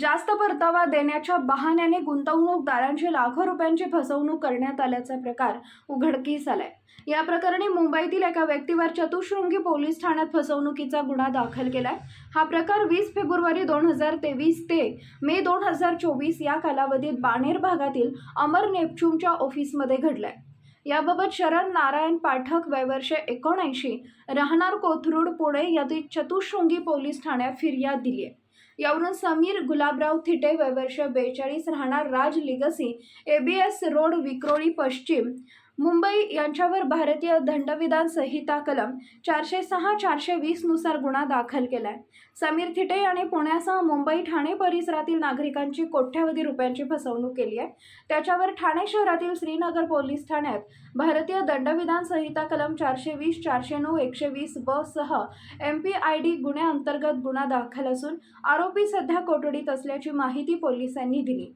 जास्त परतावा देण्याच्या बहाण्याने गुंतवणूकदारांची लाखो रुपयांची फसवणूक करण्यात आल्याचा प्रकार उघडकीस आलाय. या प्रकरणी मुंबईतील एका व्यक्तीवर चतुशृंगी पोलीस ठाण्यात फसवणुकीचा गुन्हा दाखल केलाय. हा प्रकार वीस फेब्रुवारी दोन हजार तेवीस ते मे दोन हजार चोवीस या कालावधीत बाणेर भागातील अमर नेपच्यूमच्या ऑफिसमध्ये घडलाय. याबाबत शरण नारायण पाठक वयवर्ष एकोणऐंशी राहणार कोथरूड पुणे यातील चतुशृंगी पोलीस ठाण्यात फिर्याद दिली आहे यावरून समीर गुलाबराव थिटे वयवर्ष बेचाळीस राहणार Raj legacy ABS road Vikhroli पश्चिम. मुंबई यांच्यावर भारतीय दंडविधान संहिता कलम चारशे सहा चारशे वीसनुसार गुन्हा दाखल केलाय. समीर थिटे याने पुण्यासह मुंबई ठाणे परिसरातील नागरिकांची कोट्यावधी रुपयांची फसवणूक केली आहे. त्याच्यावर ठाणे शहरातील श्रीनगर पोलीस ठाण्यात भारतीय दंडविधान संहिता कलम चारशे वीस चारशे नऊ एकशे वीस ब सह एम पी आय डी गुन्ह्याअंतर्गत गुन्हा दाखल असून आरोपी सध्या कोठडीत असल्याची माहिती पोलिसांनी दिली.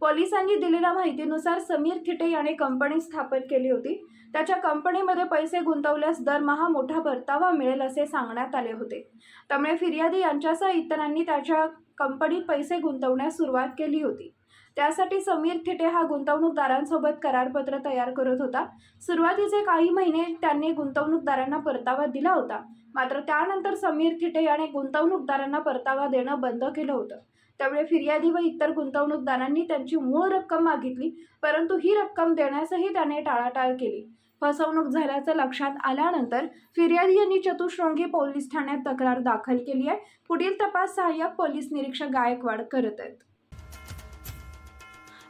पोलिसांनी दिलेल्या माहितीनुसार समीर थिटे याने कंपनी स्थापन केली होती. त्याच्या कंपनीमध्ये पैसे गुंतवल्यास दरमहा मोठा परतावा मिळेल असे सांगण्यात आले होते. त्यामुळे फिर्यादी यांच्यासह इतरांनी त्याच्या कंपनीत पैसे गुंतवण्यास सुरुवात केली होती. त्यासाठी समीर थिटे हा गुंतवणूकदारांसोबत करारपत्र तयार करत होता. सुरुवातीचे काही महिने त्यांनी गुंतवणूकदारांना परतावा दिला होता. मात्र त्यानंतर समीर थिटे याने गुंतवणूकदारांना परतावा देणं बंद केलं होतं. त्यामुळे फिर्यादी व इतर गुंतवणूकदारांनी त्यांची मूळ रक्कम मागितली परंतु ही रक्कम देण्यासही त्याने टाळाटाळ केली. फसवणूक झाल्याचं लक्षात आल्यानंतर फिर्यादी यांनी चतुशृंगी पोलीस ठाण्यात तक्रार दाखल केली आहे. पुढील तपास सहाय्यक पोलीस निरीक्षक गायकवाड करत आहेत.